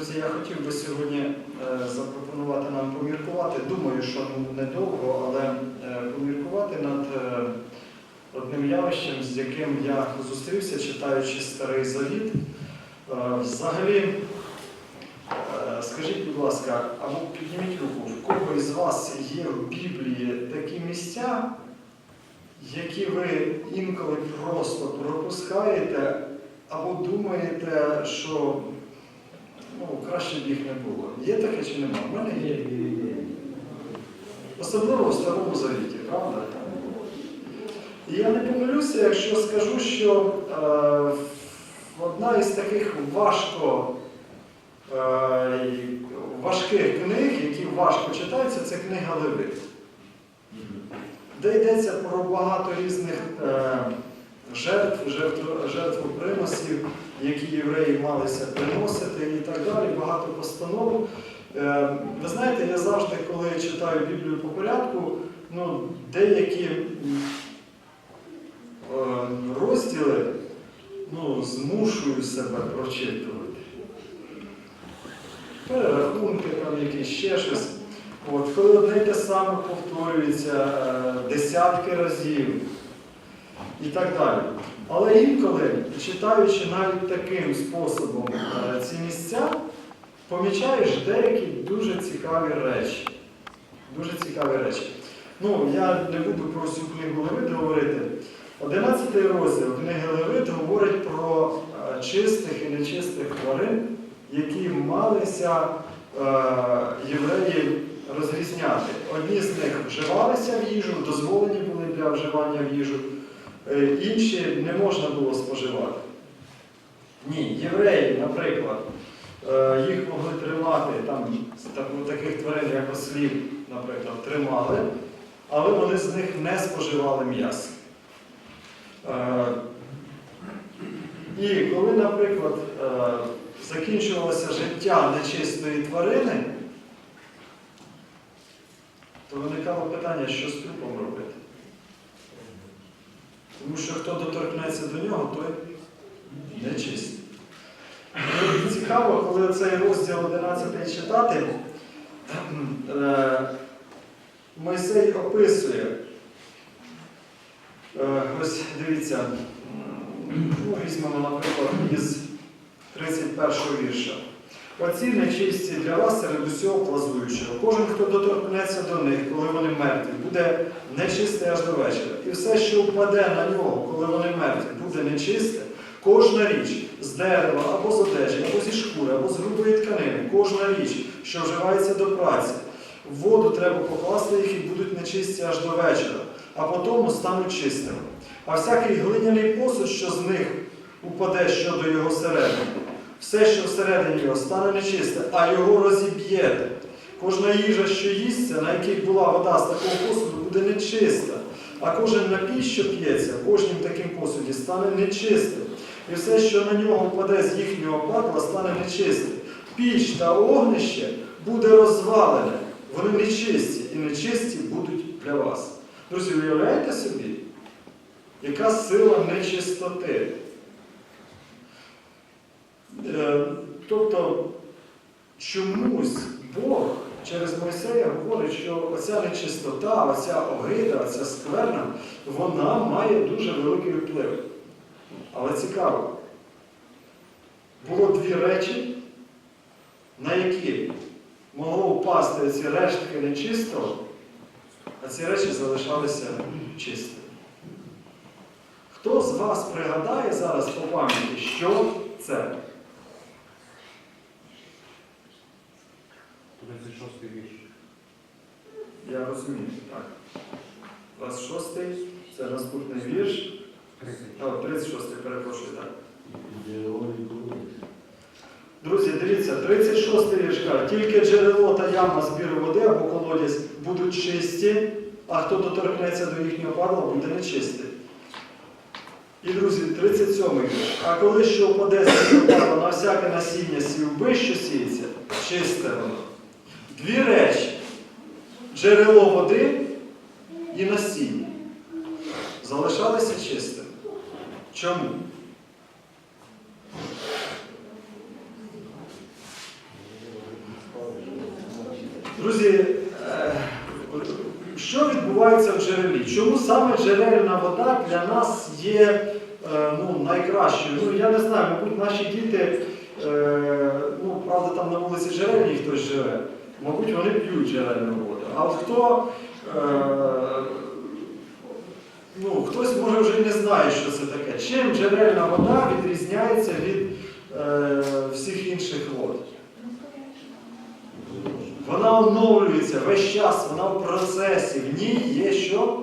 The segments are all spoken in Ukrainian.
Друзі, я хотів би сьогодні е, запропонувати нам поміркувати. Думаю, що ну, недовго, але е, поміркувати над е, одним явищем, з яким я зустрівся, читаючи Старий Завіт. Взагалі, скажіть, будь ласка, або підніміть руку, в кого із вас є в Біблії такі місця, які ви інколи просто пропускаєте, або думаєте, що ну, краще б їх не було. Є таке чи нема? У мене є. Особливо в Старому Завіті, правда? І я не помилюся, якщо скажу, що е, одна із таких важко, е, важких книг, які важко читаються, це книга Левит. Де йдеться про багато різних е, жертв, жертв, жертвоприносів, які євреї малися приносити і так далі, багато постанов. Е, ви знаєте, я завжди, коли читаю Біблію по порядку, ну, деякі е, розділи ну, змушую себе прочитувати. Перерахунки, там якісь ще щось. От, коли одне те саме повторюється е, десятки разів і так далі. Але інколи, читаючи навіть таким способом е, ці місця, помічаєш деякі дуже цікаві речі. Дуже цікаві речі. Ну, я не буду про всю книгу Левит говорити. Одинадцятий розділ книги Левит говорить про е, чистих і нечистих тварин, які малися е, євреї розрізняти. Одні з них вживалися в їжу, дозволені були для вживання в їжу, інші не можна було споживати. Ні, євреї, наприклад, е, їх могли тримати, там, ну, таких тварин, як ослів, наприклад, тримали, але вони з них не споживали м'ясо. Е, І коли, наприклад, е, закінчувалося життя нечистої тварини, то виникало питання, що з трупом робити. Тому що хто доторкнеться до нього, той нечистий. Цікаво, коли цей розділ 11 читати, е, Мойсей описує. Е, Ось дивіться, ну, візьмемо, наприклад, із 31 вірша. Оці нечисті для вас серед усього плазуючого. Кожен, хто доторкнеться до них, коли вони мертві, буде нечистий аж до вечора. І все, що впаде на нього, коли вони мертві, буде нечисте. Кожна річ з дерева або з одежі, або зі шкури, або з грубої тканини, кожна річ, що вживається до праці, в воду треба покласти їх і будуть нечисті аж до вечора, а потім стануть чистими. А всякий глиняний посуд, що з них упаде щодо його середини, все, що всередині його, стане нечисте, а його розіб'єте. Кожна їжа, що їсться, на якій була вода з такого посуду, буде нечиста. А кожен напій, що п'ється, кожнім таким посуді, стане нечистим. І все, що на нього впаде з їхнього падла, стане нечистим. Піч та огнище буде розвалене. Вони нечисті, і нечисті будуть для вас. Друзі, уявляєте собі, яка сила нечистоти? Е, Тобто чомусь Бог через Мойсея говорить, що оця нечистота, оця огида, оця скверна, вона має дуже великий вплив. Але цікаво, було дві речі, на які могло впасти ці рештки нечистого, а ці речі залишалися чистими. Хто з вас пригадає зараз по пам'яті, що це? 36 вірш. Я розумію, так. 26-й, це наступний вірш. 30. О, 36-й, перепрошую, так. Друзі, дивіться, 36-й вірш каже, тільки джерело та яма збіру води або колодязь будуть чисті, а хто доторкнеться до їхнього падла, буде нечистий. І, друзі, 37-й вірш. А коли що впаде з падла на всяке насіння сівби, що сіється, чисте воно. Дві речі. Джерело води і насіння. Залишалися чистими. Чому? Друзі, е, що відбувається в джерелі? Чому саме джерельна вода для нас є е, ну, найкращою? Ну, я не знаю, мабуть, наші діти, е, ну, правда, там на вулиці джерельній хтось живе, мабуть, вони п'ють джерельну воду. А от хто, е, ну, хтось може вже не знає, що це таке. Чим джерельна вода відрізняється від е, всіх інших вод? Вона оновлюється весь час, вона в процесі. В ній є що?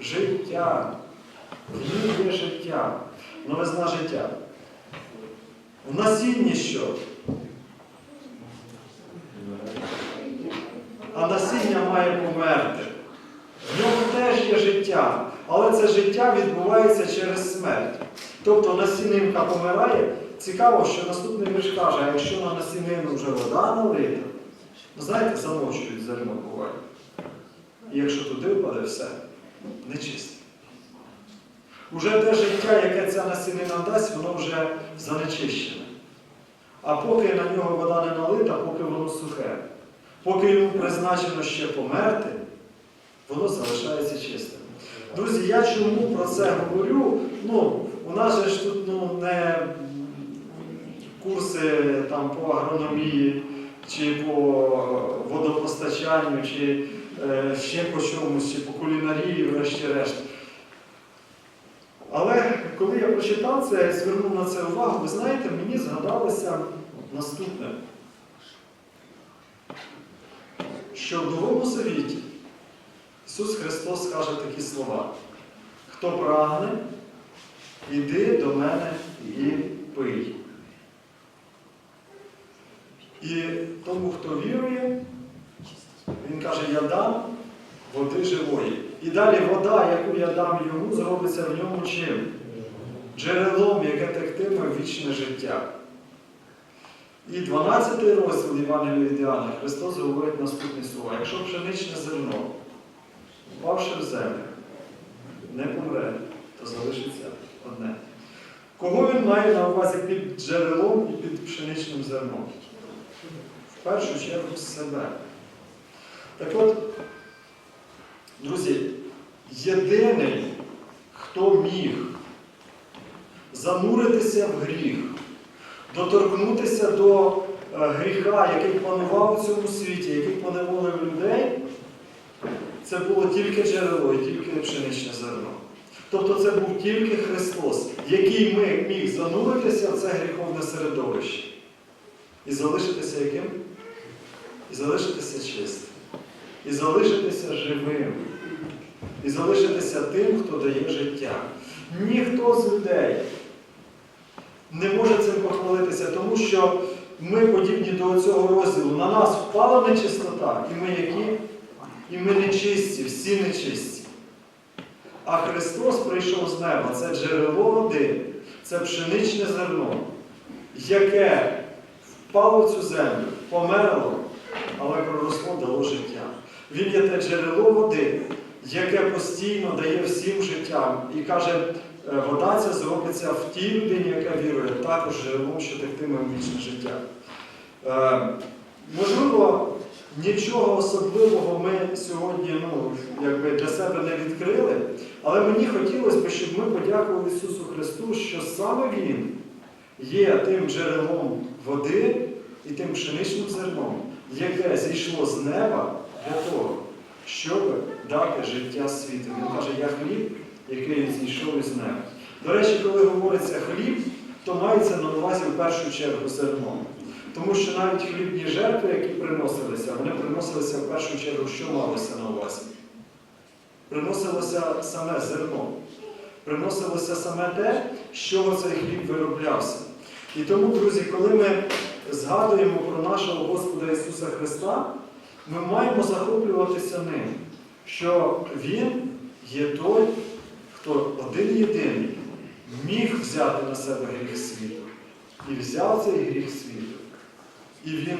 Життя. В ній є життя. Новизна життя. В насінні що? А насіння має померти. В ньому теж є життя. Але це життя відбувається через смерть. Тобто насінинка помирає. Цікаво, що наступний вірш каже, а якщо на насінину вже вода налита, Ну, знаєте, замовчують зерно буває. І якщо туди впаде все, нечисте. Уже те життя, яке ця насінина дасть, воно вже занечищене. А поки на нього вода не налита, поки воно сухе, поки йому призначено ще померти, воно залишається чистим. Друзі, я чому про це говорю? Ну, у нас же ж тут ну, не курси там, по агрономії чи по водопостачанню, чи е, ще по чомусь, чи по кулінарії, врешті-решт. Коли я прочитав це, звернув на це увагу, ви знаєте, мені згадалося наступне, що в Новому Завіті Ісус Христос каже такі слова. Хто прагне, іди до мене і пий. І тому, хто вірує, він каже, я дам води живої. І далі вода, яку я дам йому, зробиться в ньому чим? Джерелом, яке тектиме в вічне життя. І 12 розділ Євангелія від Іоанна Христос говорить наступні слова. Якщо пшеничне зерно, впавши в землю, не помре, то залишиться одне. Кого він має на увазі під джерелом і під пшеничним зерном? В першу чергу себе. Так от, друзі, єдиний, хто міг зануритися в гріх, доторкнутися до е, гріха, який панував у цьому світі, який поневолив людей, це було тільки джерело і тільки пшеничне зерно. Тобто це був тільки Христос, який ми міг зануритися в це гріховне середовище. І залишитися яким? І залишитися чистим. І залишитися живим. І залишитися тим, хто дає життя. Ніхто з людей не може цим похвалитися, тому що ми подібні до цього розділу. На нас впала нечистота, і ми які? І ми нечисті, всі нечисті. А Христос прийшов з неба. Це джерело води, це пшеничне зерно, яке впало в цю землю, померло, але проросло дало життя. Він є те джерело води, яке постійно дає всім життям. І каже, вода ця зробиться в тій людині, яка вірує, також джерелом, що тектиме вічне життя. Е, можливо, нічого особливого ми сьогодні ну, якби для себе не відкрили, але мені хотілося б, щоб ми подякували Ісусу Христу, що саме Він є тим джерелом води і тим пшеничним зерном, яке зійшло з неба для того, щоб дати життя світу. Він каже, я хліб, який зійшов із неба. До речі, коли говориться хліб, то мається на увазі в першу чергу зерно. Тому що навіть хлібні жертви, які приносилися, вони приносилися в першу чергу, що малося на увазі? Приносилося саме зерно. Приносилося саме те, з чого цей хліб вироблявся. І тому, друзі, коли ми згадуємо про нашого Господа Ісуса Христа, ми маємо захоплюватися ним, що Він є той, хто один єдиний міг взяти на себе гріх світу. І взяв цей гріх світу. І Він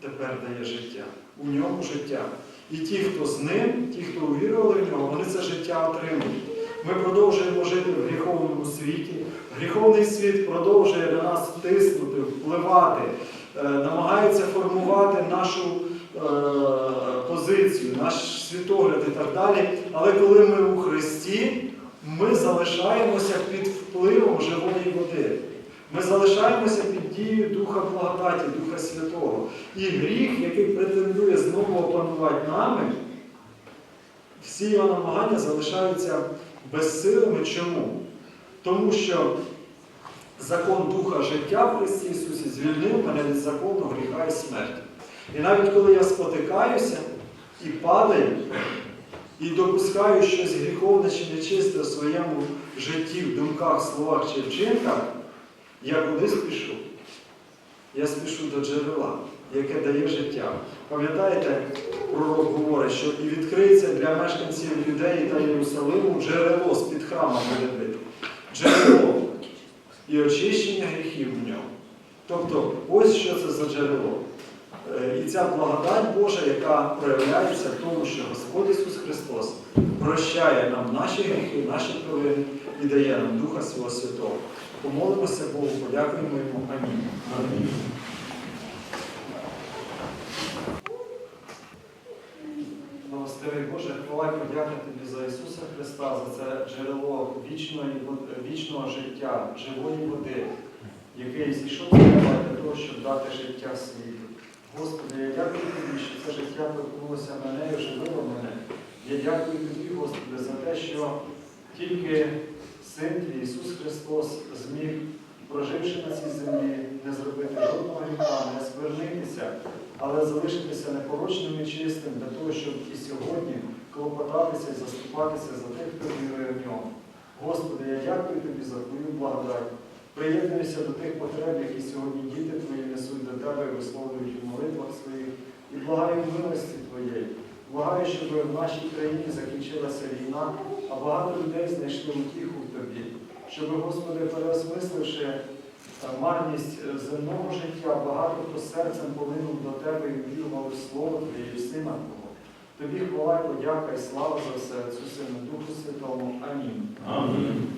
тепер дає життя. У ньому життя. І ті, хто з ним, ті, хто увірували в нього, вони це життя отримують. Ми продовжуємо жити в гріховному світі. Гріховний світ продовжує на нас тиснути, впливати, е, намагається формувати нашу е, позицію, наш світогляд і так далі. Але коли ми у Христі, ми залишаємося під впливом живої води. Ми залишаємося під дією Духа благодаті, Духа Святого. І гріх, який претендує знову опанувати нами, всі його намагання залишаються безсилими. Чому? Тому що закон Духа життя в Христі Ісусі звільнив мене від закону гріха і смерті. І навіть коли я спотикаюся і падаю, і допускаю щось гріховне чи нечисте в своєму житті, в думках, словах чи вчинках, я куди спішу? Я спішу до джерела, яке дає життя. Пам'ятаєте, пророк говорить, що і відкриється для мешканців Юдеї та Єрусалиму джерело з-під храма буде. Джерело і очищення гріхів в ньому. Тобто, ось що це за джерело. Е, І ця благодать Божа, яка проявляється в тому, що Господь Ісус Христос прощає нам наші гріхи, наші провини і дає нам Духа Свого Святого. Помолимося Богу, подякуємо Йому. Амінь. Амінь. Милостивий Боже, хвала і подяка Тобі за Ісуса Христа, за це джерело вічної, вічного життя, живої води, який зійшов для того, щоб дати життя світу. Господи, я дякую Тобі, що це життя торкнулося мене і оживило мене. Я дякую Тобі, Господи, за те, що тільки Син Твій Ісус Христос зміг, проживши на цій землі, не зробити жодного гріха, не сквернитися, але залишитися непорочним і чистим для того, щоб і сьогодні клопотатися і заступатися за тих, хто вірує в нього. Господи, я дякую Тобі за Твою благодать. Приєднуюся до тих потреб, які сьогодні діти Твої несуть до Тебе висловлюють у молитвах своїх. І благаю милості Твоєї. Благаю, щоб в нашій країні закінчилася війна, а багато людей знайшли утіху в Тобі. Щоб, Господи, переосмисливши е, марність е, земного життя, багато хто серцем полинув до Тебе і вірував у Слово Твоє і Сина Твого. Тобі хвала, подяка і слава за все, Отцю Сину, Духу Святому. Амінь. Амінь.